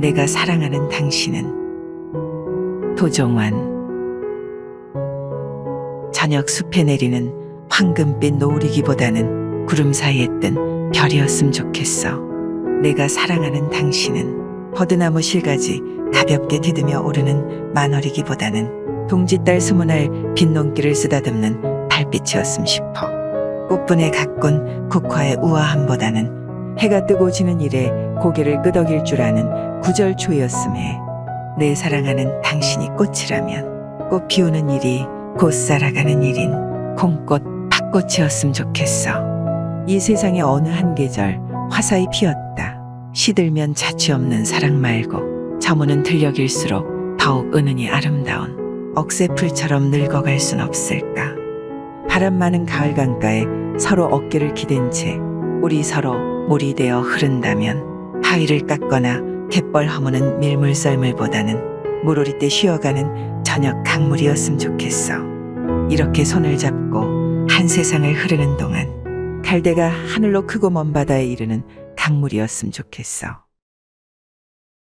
내가 사랑하는 당신은 도종환 저녁 숲에 내리는 황금빛 노을이기보다는 구름 사이에 뜬 별이었음 좋겠어. 내가 사랑하는 당신은 버드나무 실가지 가볍게 디드며 오르는 만월이기보다는 동짓달 스무날 빈논길을 쓰다듬는 달빛이었음 싶어. 꽃분에 가꾼 국화의 우아함보다는 해가 뜨고 지는 일에 고개를 끄덕일 줄 아는 구절 초였음에 내 사랑하는 당신이 꽃이라면 꽃 피우는 일이 곧 살아가는 일인 콩꽃 팥꽃이었음 좋겠어. 이 세상의 어느 한 계절 화사히 피었다. 시들면 자취 없는 사랑 말고 저무는 들녘일수록 더욱 은은히 아름다운 억새풀처럼 늙어갈 순 없을까. 바람 많은 가을 강가에 서로 어깨를 기댄 채 우리 서로 물이 되어 흐른다면 바위를 깎거나 갯벌 허무는 밀물 썰물보다는 물오리 때 쉬어가는 저녁 강물이었음 좋겠어. 이렇게 손을 잡고 한 세상을 흐르는 동안 갈대가 하늘로 크고 먼 바다에 이르는 강물이었음 좋겠어.